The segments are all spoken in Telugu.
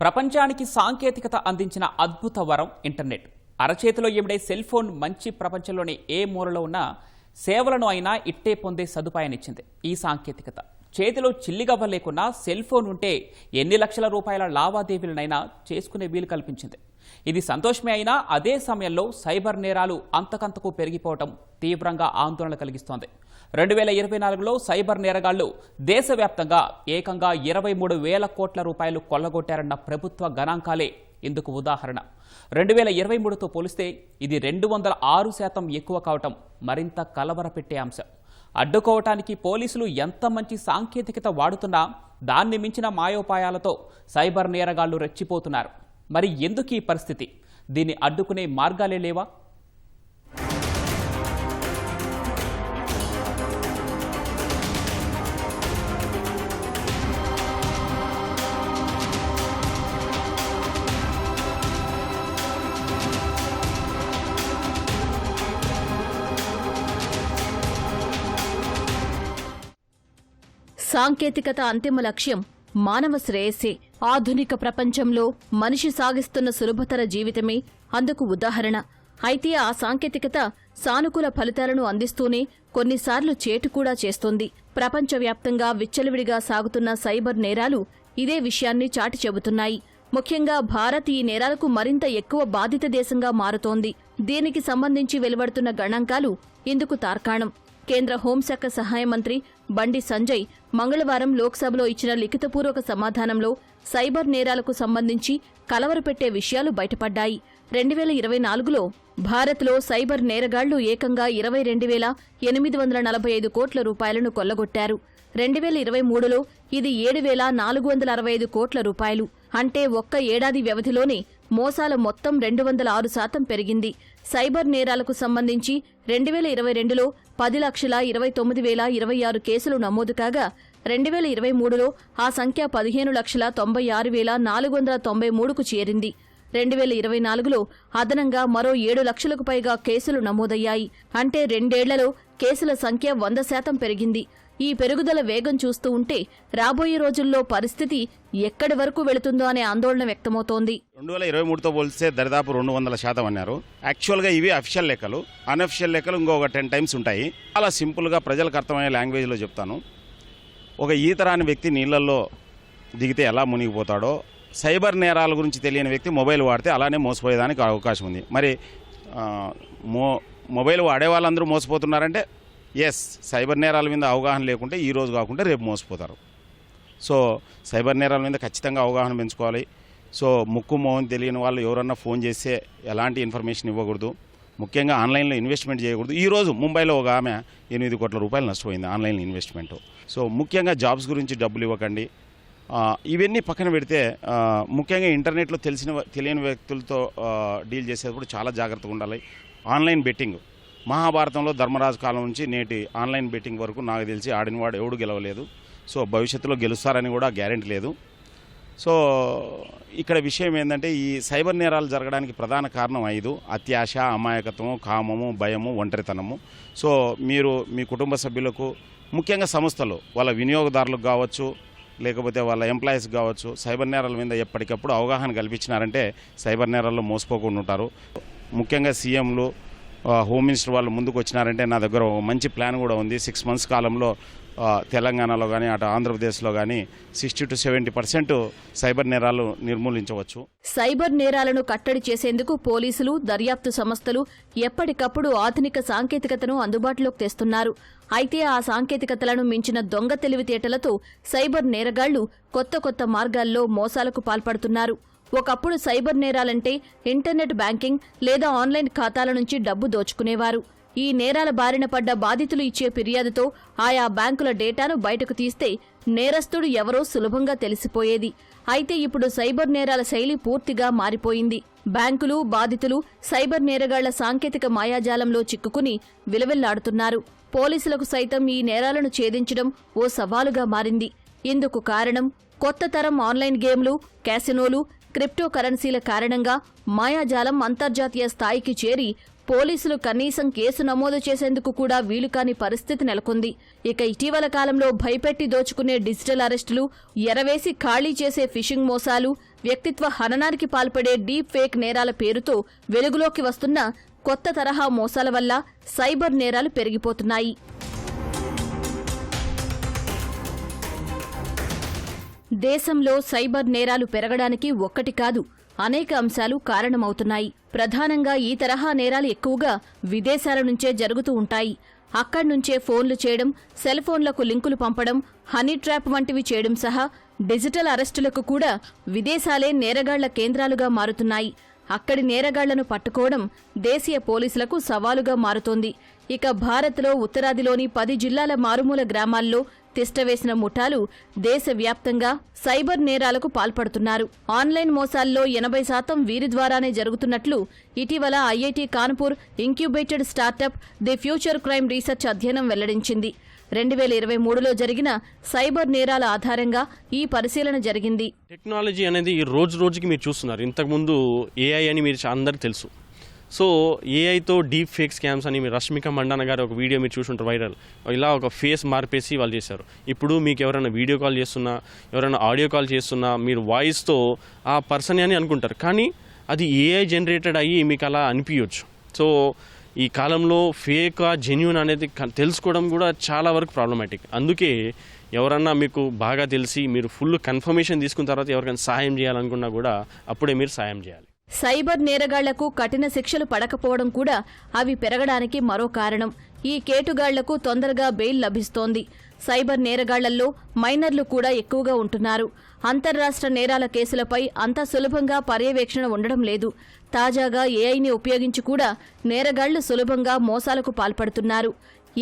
ప్రపంచానికి సాంకేతికత అందించిన అద్భుత వరం ఇంటర్నెట్. అరచేతిలో ఇమిడే సెల్ ఫోన్ మంచి ప్రపంచంలోని ఏ మూలలో ఉన్నా సేవలను అయినా ఇట్టే పొందే సదుపాయాన్నిచ్చింది ఈ సాంకేతికత. చేతిలో చిల్లిగవ్వ లేకున్నా సెల్ ఫోన్ ఉంటే ఎన్ని లక్షల రూపాయల లావాదేవీలనైనా చేసుకునే వీలు కల్పించింది. ఇది సంతోషమే అయినా అదే సమయంలో సైబర్ నేరాలు అంతకంతకు పెరిగిపోవటం తీవ్రంగా ఆందోళన కలిగిస్తోంది. రెండు వేల ఇరవై నాలుగులో సైబర్ నేరగాళ్ళు దేశవ్యాప్తంగా ఏకంగా ఇరవై మూడు వేల కోట్ల రూపాయలు కొల్లగొట్టారన్న ప్రభుత్వ గణాంకాలే ఇందుకు ఉదాహరణ. రెండు వేల ఇరవై మూడుతో పోలిస్తే ఇది రెండు వందల ఆరు శాతం ఎక్కువ కావటం మరింత కలవరపెట్టే అంశం. అడ్డుకోవటానికి పోలీసులు ఎంత మంచి సాంకేతికత వాడుతున్నా దాన్ని మించిన మాయోపాయాలతో సైబర్ నేరగాళ్ళు రెచ్చిపోతున్నారు. మరి ఎందుకు ఈ పరిస్థితి? దీన్ని అడ్డుకునే మార్గాలే లేవా? సాంకేతికత అంతిమ లక్ష్యం. మానవ శ్రేయస్సే. ఆధునిక ప్రపంచంలో మనిషి సాగిస్తున్న సులభతర జీవితమే అందుకు ఉదాహరణ. అయితే ఆ సాంకేతికత సానుకూల ఫలితాలను అందిస్తూనే కొన్నిసార్లు చేటు కూడా చేస్తోంది. ప్రపంచవ్యాప్తంగా విచ్చలవిడిగా సాగుతున్న సైబర్ నేరాలు ఇదే విషయాన్ని చాటి చెబుతున్నాయి. ముఖ్యంగా భారత్ ఈ నేరాలకు మరింత ఎక్కువ బాధిత దేశంగా మారుతోంది. దీనికి సంబంధించి వెలువడుతున్న గణాంకాలు ఇందుకు తార్కాణం. కేంద్ర హోంశాఖ సహాయ మంత్రి బండి సంజయ్ మంగళవారం లోక్సభలో ఇచ్చిన లిఖితపూర్వక సమాధానంలో సైబర్ నేరాలకు సంబంధించి కలవరపెట్టే విషయాలు బయటపడ్డాయి. రెండు వేల ఇరవై నాలుగులో భారత్లో సైబర్ నేరగాళ్ళు ఏకంగా ఇరవై రెండు వేల ఎనిమిది వందల నలభై ఐదు కోట్ల రూపాయలను కొల్లగొట్టారు. రెండు వేల ఇరవై మూడులో ఇది ఏడు వేల నాలుగు వందల అరవై ఐదు కోట్ల రూపాయలు. అంటే ఒక్క ఏడాది వ్యవధిలోనే మోసాల మొత్తం రెండు వందల ఆరు శాతం పెరిగింది. సైబర్ నేరాలకు సంబంధించి రెండు వేల ఇరవై రెండులో పది లక్షల ఇరవై తొమ్మిది వేల ఇరవై ఆరు కేసులు నమోదు కాగా రెండు వేల ఇరవై మూడులో ఆ సంఖ్య పదిహేను లక్షల తొంభై ఆరు వేల నాలుగు వందల తొంభై మూడుకు చేరింది. రెండు వేల ఇరవై నాలుగులో అదనంగా మరో ఏడు లక్షలకు పైగా కేసులు నమోదయ్యాయి. అంటే రెండేళ్ళలో కేసుల సంఖ్య వంద శాతం పెరిగింది. ఈ పెరుగుదల వేగం చూస్తూ ఉంటే రాబోయే రోజుల్లో పరిస్థితి ఎక్కడి వరకు వెళుతుందో అనే ఆందోళన వ్యక్తమవుతోంది. రెండు వేల ఇరవై మూడుతో పోలిస్తే దరిదాపు రెండు వందల శాతం అన్నారు. యాక్చువల్గా ఇవి అఫిషియల్ లెక్కలు. అన్అఫిషియల్ లెక్కలు ఇంకొక టెన్ టైమ్స్ ఉంటాయి. చాలా సింపుల్గా ప్రజలకు అర్థమయ్యే లాంగ్వేజ్లో చెప్తాను. ఒక ఈతరాని వ్యక్తి నీళ్ళల్లో దిగితే ఎలా మునిగిపోతాడో సైబర్ నేరాల గురించి తెలియని వ్యక్తి మొబైల్ వాడితే అలానే మోసపోయేదానికి అవకాశం ఉంది. మరి మో మొబైల్ వాడే వాళ్ళందరూ మోసపోతున్నారంటే ఎస్ సైబర్ నేరాల మీద అవగాహన లేకుంటే ఈ రోజు కాకుండా రేపు మోసపోతారు. సో సైబర్ నేరాల మీద ఖచ్చితంగా అవగాహన పెంచుకోవాలి. సో ముక్కు మోహన్ తెలియని వాళ్ళు ఎవరన్నా ఫోన్ చేస్తే ఎలాంటి ఇన్ఫర్మేషన్ ఇవ్వకూడదు. ముఖ్యంగా ఆన్లైన్లో ఇన్వెస్ట్మెంట్ చేయకూడదు. ఈరోజు ముంబైలో ఒక ఆమె ఎనిమిది కోట్ల రూపాయలు నష్టపోయింది ఆన్లైన్ ఇన్వెస్ట్మెంట్. సో ముఖ్యంగా జాబ్స్ గురించి డబ్బులు ఇవ్వకండి. ఇవన్నీ పక్కన పెడితే ముఖ్యంగా ఇంటర్నెట్లో తెలిసిన తెలియని వ్యక్తులతో డీల్ చేసేటప్పుడు చాలా జాగ్రత్తగా ఉండాలి. Online betting. మహాభారతంలో ధర్మరాజు కాలం నుంచి నేటి ఆన్లైన్ బెట్టింగ్ వరకు నాకు తెలిసి ఆడినవాడు ఎవడు గెలవలేదు. సో భవిష్యత్తులో గెలుస్తారని కూడా గ్యారెంటీ లేదు. సో ఇక్కడ విషయం ఏంటంటే ఈ సైబర్ నేరాలు జరగడానికి ప్రధాన కారణం ఐదు. అత్యాశ అమాయకత్వము కామము భయము ఒంటరితనము. సో మీరు మీ కుటుంబ సభ్యులకు ముఖ్యంగా సంస్థలు వాళ్ళ వినియోగదారులకు కావచ్చు లేకపోతే వాళ్ళ ఎంప్లాయీస్ కావచ్చు సైబర్ నేరాల మీద ఎప్పటికప్పుడు అవగాహన కల్పించినారంటే సైబర్ నేరాల్లో మోసపోకుండా ఉంటారు. ముఖ్యంగా సీఎంలు హోమ్ మినిస్టర్ వాళ్ళు ముందుకు వచ్చినారంటే నా దగ్గర మంచి ప్లాన్ కూడా ఉంది. సిక్స్ మంత్స్ కాలంలో తెలంగాణలో కానీ అటు ఆంధ్రప్రదేశ్లో కానీ sixty to seventy percent cyber నేరాలు నిర్మూలించవచ్చు. సైబర్ నేరాలను కట్టడి చేసేందుకు పోలీసులు దర్యాప్తు సంస్థలు ఎప్పటికప్పుడు ఆధునిక సాంకేతికతను అందుబాటులోకి తెస్తున్నారు. అయితే ఆ సాంకేతికతలను మించిన దొంగ తెలివితేటలతో సైబర్ నేరగాళ్ళు కొత్త కొత్త మార్గాల్లో మోసాలకు పాల్పడుతున్నారు. ఒకప్పుడు సైబర్ నేరాలంటే ఇంటర్నెట్ బ్యాంకింగ్ లేదా ఆన్లైన్ ఖాతాల నుంచి డబ్బు దోచుకునేవారు. ఈ నేరాల బారిన పడ్డ బాధితులు ఇచ్చే ఫిర్యాదుతో ఆయా బ్యాంకుల డేటాను బయటకు తీస్తే నేరస్తుడు ఎవరో సులభంగా తెలిసిపోయేది. అయితే ఇప్పుడు సైబర్ నేరాల శైలి పూర్తిగా మారిపోయింది. బ్యాంకులు బాధితులు సైబర్ నేరగాళ్ళ సాంకేతిక మాయాజాలంలో చిక్కుకుని విలవిల్లాడుతున్నారు. పోలీసులకు సైతం ఈ నేరాలను ఛేదించడం ఓ సవాలుగా మారింది. ఇందుకు కారణం కొత్త తరం ఆన్లైన్ గేమ్లు క్యాసినోలు క్రిప్టో కరెన్సీల కారణంగా మాయాజాలం అంతర్జాతీయ స్థాయికి చేరి పోలీసులు కనీసం కేసు నమోదు చేసేందుకు కూడా వీలుకాని పరిస్థితి నెలకొంది. ఇక ఇటీవల కాలంలో భయపెట్టి దోచుకునే డిజిటల్ అరెస్టులు ఎరవేసి ఖాళీ చేసే ఫిషింగ్ మోసాలు వ్యక్తిత్వ హననానికి పాల్పడే డీప్ ఫేక్ నేరాల పేరుతో వెలుగులోకి వస్తున్న కొత్త తరహా మోసాల వల్ల సైబర్ నేరాలు పెరిగిపోతున్నాయి. దేశంలో సైబర్ నేరాలు పెరగడానికి ఒక్కటి కాదు అనేక అంశాలు కారణమవుతున్నాయి. ప్రధానంగా ఈ తరహా నేరాలు ఎక్కువగా విదేశాల నుంచే జరుగుతూ ఉంటాయి. అక్కడి నుంచే ఫోన్లు చేయడం సెల్ ఫోన్లకు లింకులు పంపడం హనీ ట్రాప్ వంటివి చేయడం సహా డిజిటల్ అరెస్టులకు కూడా విదేశాలే నేరగాళ్ళ కేంద్రాలుగా మారుతున్నాయి. అక్కడి నేరగాళ్ళను పట్టుకోవడం దేశీయ పోలీసులకు సవాలుగా మారుతోంది. ఇక భారత్లో ఉత్తరాదిలోని పది జిల్లాల మారుమూల గ్రామాల్లో తిష్టవేసిన ముఠాలు దేశవ్యాప్తంగా సైబర్ నేరాలకు పాల్పడుతున్నారు. ఆన్లైన్ మోసాల్లో ఎనభై శాతం వీరి ద్వారానే జరుగుతున్నట్లు ఇటీవల IIT Kanpur incubated startup the future crime research అధ్యయనం వెల్లడించింది. రెండు వేల ఇరవై మూడులో జరిగిన సైబర్ నేరాల ఆధారంగా ఈ పరిశీలన జరిగింది. టెక్నాలజీ అనేది రోజు రోజుకి మీరు చూస్తున్నారు. ఇంతకుముందు ఏఐ అని మీరు అందరికి తెలుసు. సో ఏఐతో డీప్ ఫేక్ స్కామ్స్ అని మీరు రష్మిక మండన గారు ఒక వీడియో మీరు చూసుంటారు వైరల్ ఇలా ఒక ఫేస్ మార్పేసి వాళ్ళు చేశారు. ఇప్పుడు మీకు ఎవరైనా వీడియో కాల్ చేస్తున్నా ఎవరైనా ఆడియో కాల్ చేస్తున్నా మీరు వాయిస్తో ఆ పర్సన్ అని అనుకుంటారు. కానీ అది ఏఐ జనరేటెడ్ అయ్యి మీకు అలా అనిపించవచ్చు సో ఈ కాలంలో ఫేక్ జెన్యున్ అనేది తెలుసుకోవడం కూడా చాలా వరకు ప్రాబ్లమాటిక్ అందుకే ఎవరన్నా మీకు బాగా తెలిసి మీరు ఫుల్ కన్ఫర్మేషన్ తీసుకున్న తర్వాత ఎవరికైనా సహాయం చేయాలనుకున్నా కూడా అప్పుడే మీరు సహాయం చేయాలి. సైబర్ నేరగాళ్ళకు కఠిన శిక్షలు పడకపోవడం కూడా అవి పెరగడానికి మరో కారణం. ఈ కేటుగాళ్ళకు తొందరగా బెయిల్ లభిస్తోంది. సైబర్ నేరగాళ్ళల్లో మైనర్లు కూడా ఎక్కువగా ఉంటున్నారు. అంతర్రాష్ట్ర నేరాల కేసులపై అంత సులభంగా పర్యవేక్షణ ఉండడం లేదు. తాజాగా ఏఐని ఉపయోగించి కూడా నేరగాళ్ళు సులభంగా మోసాలకు పాల్పడుతున్నారు.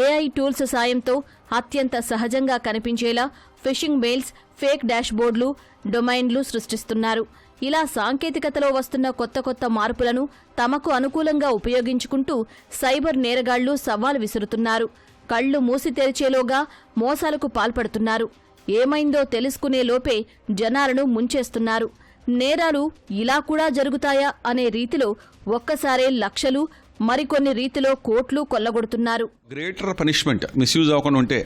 ఏఐ టూల్స్ సాయంతో అత్యంత సహజంగా కనిపించేలా ఫిషింగ్ మెయిల్స్ ఫేక్ డాష్బోర్డులు డొమైన్లు సృష్టిస్తున్నారు. ఇలా సాంకేతికతలో వస్తున్న కొత్త కొత్త మార్పులను తమకు అనుకూలంగా ఉపయోగించుకుంటూ సైబర్ నేరగాళ్ళు సవాల్ విసురుతున్నారు. కళ్ళు మూసి తెరిచేలోగా మోసాలకు పాల్పడుతున్నారు. ఏమైందో తెలుసుకునే లోపే జనాలను ముంచేస్తున్నారు. నేరాలు ఇలా కూడా జరుగుతాయా అనే రీతిలో ఒక్కసారే లక్షలు మరికొన్ని రీతిలో కోట్లు కొల్లగొడుతున్నారు. గ్రేటర్ పనిష్మెంట్ మిస్యూజ్ అవ్వకుండా ఉంటే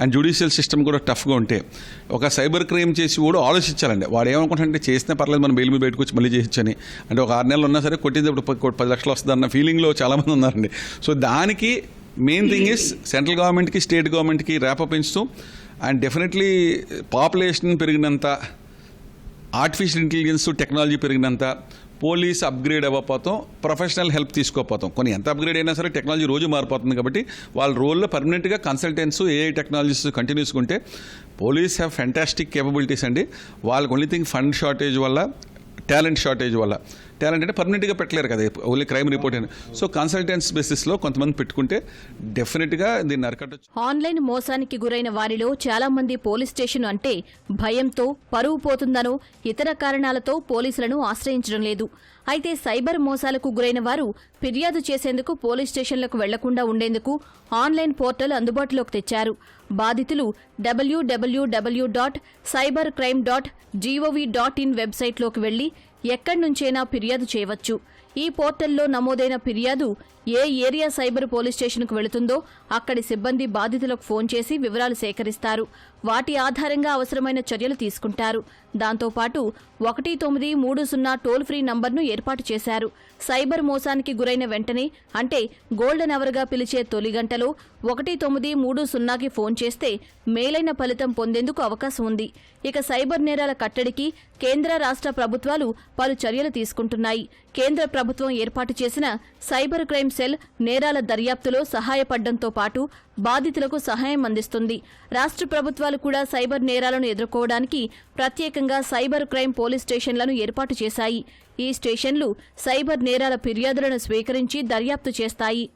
అండ్ జ్యుడిషియల్ సిస్టమ్ కూడా టఫ్గా ఉంటే ఒక సైబర్ క్రైమ్ చేసి కూడా ఆలోచించాలండి. వాడు ఏమనుకుంటాడంటే చేసినా పర్లేదు మనం బెయిల్ మీద పెట్టుకొచ్చి మళ్ళీ చేయొచ్చని అంటే ఒక ఆరు నెలలు ఉన్నా సరే కొట్టినప్పుడు ఇప్పుడు పది లక్షలు వస్తుందన్న ఫీలింగ్లో చాలామంది ఉన్నారండి. సో దానికి మెయిన్ థింగ్ ఇస్ సెంట్రల్ గవర్నమెంట్కి స్టేట్ గవర్నమెంట్కి ర్యాప్ పెంచుతూ అండ్ డెఫినెట్లీ పాపులేషన్ పెరిగినంత ఆర్టిఫిషియల్ ఇంటెలిజెన్స్ టెక్నాలజీ పెరిగినంత పోలీస్ అప్గ్రేడ్ అవ్వకపోతాం ప్రొఫెషనల్ హెల్ప్ తీసుకోకపోతాం కొన్ని ఎంత అప్గ్రేడ్ అయినా సరే టెక్నాలజీ రోజు మారిపోతుంది కాబట్టి వాళ్ళ రోల్లో పర్మనెంట్గా కన్సల్టెంట్స్ ఏఐ టెక్నాలజీస్ కంటిన్యూస్ ఉంటే పోలీస్ హ్యావ్ ఫెంటాస్టిక్ కేపబిలిటీస్ అండి. వాళ్ళకి ఓన్లీ థింగ్ ఫండ్ షార్టేజ్ వల్ల టాలెంట్ షార్టేజ్ వల్ల. టాలెంట్ అంటే పర్మనెంట్గా పెట్టలేరు కదా ఓన్లీ క్రైమ్ రిపోర్ట్ అని. సో కన్సల్టెన్స్ బేసిస్లో కొంతమంది పెట్టుకుంటే డెఫినెట్గా దీన్ని అరకట్టచ్చు ఆన్లైన్ మోసానికి గురైన వారిలో చాలా మంది పోలీస్ స్టేషన్ అంటే భయంతో పరువు పోతుందనో ఇతర కారణాలతో పోలీసులను ఆశ్రయించడం లేదు. అయితే సైబర్ మోసాలకు గురైన వారు ఫిర్యాదు చేసేందుకు పోలీస్ స్టేషన్లకు వెళ్ళకుండా ఉండేందుకు ఆన్లైన్ పోర్టల్ అందుబాటులోకి తెచ్చారు. బాధితులు W W W dot cyber crime dot G O V dot in వెబ్సైట్లోకి వెళ్ళి ఎక్కడి నుంచైనా ఫిర్యాదు చేయవచ్చు. ఈ పోర్టల్లో నమోదైన ఫిర్యాదు ఏ ఏరియా సైబర్ పోలీస్ స్టేషన్కు వెళుతుందో అక్కడి సిబ్బంది బాధితులకు ఫోన్ చేసి వివరాలు సేకరిస్తారు. వాటి ఆధారంగా అవసరమైన చర్యలు తీసుకుంటారు. దాంతోపాటు ఒకటి తొమ్మిది మూడు సున్నా టోల్ ఫ్రీ నంబర్ను ఏర్పాటు చేశారు. సైబర్ మోసానికి గురైన వెంటనే అంటే గోల్డెన్ అవర్గా పిలిచే తొలి గంటలో ఒకటి తొమ్మిది మూడు సున్నాకి ఫోన్ చేస్తే మేలైన ఫలితం పొందేందుకు అవకాశం ఉంది. ఇక సైబర్ నేరాల కట్టడికి కేంద్ర రాష్ట్ర ప్రభుత్వాలు పలు చర్యలు తీసుకుంటున్నాయి. కేంద్ర ప్రభుత్వం ఏర్పాటు చేసిన సైబర్ క్రైమ్ సెల్ నేరాల దర్యాప్తులో సహాయపడడంతో పాటు బాధితులకు సహాయం అందిస్తుంది. రాష్ట్ర ప్రభుత్వాలు కూడా సైబర్ నేరాలను ఎదుర్కోవడానికి ప్రత్యేకంగా సైబర్ క్రైమ్ పోలీస్ స్టేషన్లను ఏర్పాటు చేశాయి. ఈ స్టేషన్లు సైబర్ నేరాల ఫిర్యాదులను స్వీకరించి దర్యాప్తు చేస్తాయి.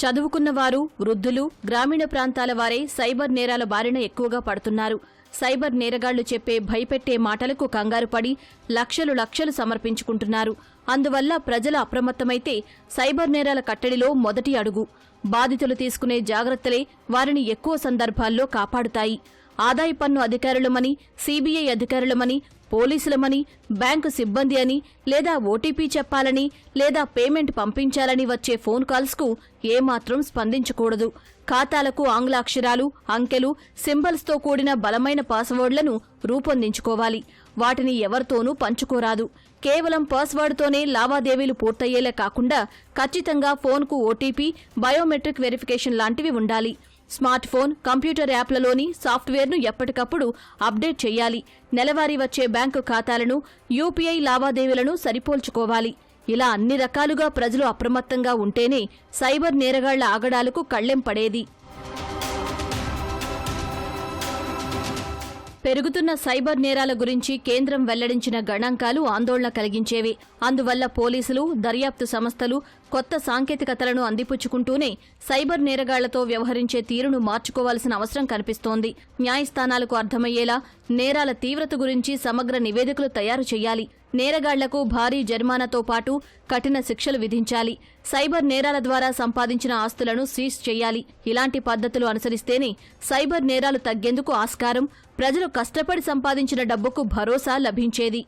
చదువుకున్నవారు వృద్ధులు గ్రామీణ ప్రాంతాల వారే సైబర్ నేరాల బారిన ఎక్కువగా పడుతున్నారు. సైబర్ నేరగాళ్ళు చెప్పే భయపెట్టే మాటలకు కంగారు పడి లక్షలు లక్షలు సమర్పించుకుంటున్నారు. అందువల్ల ప్రజల అప్రమత్తమైతే సైబర్ నేరాల కట్టడిలో మొదటి అడుగు. బాధితులు తీసుకునే జాగ్రత్తలే వారిని ఎక్కువ సందర్భాల్లో కాపాడుతాయి. ఆదాయ పన్ను అధికారులమని సీబీఐ అధికారులమని పోలీసులమని బ్యాంకు సిబ్బంది అని లేదా ఓటీపీ చెప్పాలని లేదా పేమెంట్ పంపించాలని వచ్చే ఫోన్ కాల్స్కు ఏమాత్రం స్పందించకూడదు. ఖాతాలకు ఆంగ్లాక్షరాలు అంకెలు సింబల్స్తో కూడిన బలమైన పాస్వర్డ్లను రూపొందించుకోవాలి. వాటిని ఎవరితోనూ పంచుకోరాదు. కేవలం పాస్వర్డ్తోనే లావాదేవీలు పూర్తయ్యేలా కాకుండా ఖచ్చితంగా ఫోన్కు ఓటీపీ బయోమెట్రిక్ వెరిఫికేషన్ లాంటివి ఉండాలి. స్మార్ట్ ఫోన్ కంప్యూటర్ యాప్లలోని సాఫ్ట్వేర్ను ఎప్పటికప్పుడు అప్డేట్ చేయాలి. నెలవారీ వచ్చే బ్యాంకు ఖాతాలను యూపీఐ లావాదేవీలను సరిపోల్చుకోవాలి. ఇలా అన్ని రకాలుగా ప్రజలు అప్రమత్తంగా ఉంటేనే సైబర్ నేరగాళ్ళ ఆగడాలకు కళ్ళెం పడేది పెరుగుతున్న సైబర్ నేరాల గురించి కేంద్రం వెల్లడించిన గణాంకాలు ఆందోళన కలిగించేవి. అందువల్ల పోలీసులు దర్యాప్తు సంస్థలు కొత్త సాంకేతికతలను అందిపుచ్చుకుంటూనే సైబర్ నేరగాళ్ళతో వ్యవహరించే తీరును మార్చుకోవాల్సిన అవసరం కనిపిస్తోంది. న్యాయస్థానాలకు అర్థమయ్యేలా నేరాల తీవ్రత గురించి సమగ్ర నివేదికలు తయారు చేయాలి. నేరగాళ్ళకు భారీ జరిమానాతో పాటు కఠిన శిక్షలు విధించాలి. సైబర్ నేరాల ద్వారా సంపాదించిన ఆస్తులను సీజ్ చేయాలి. ఇలాంటి పద్ధతులు అనుసరిస్తేనే సైబర్ నేరాలు తగ్గేందుకు ఆస్కారం. ప్రజలు కష్టపడి సంపాదించిన డబ్బుకు భరోసా లభించేది.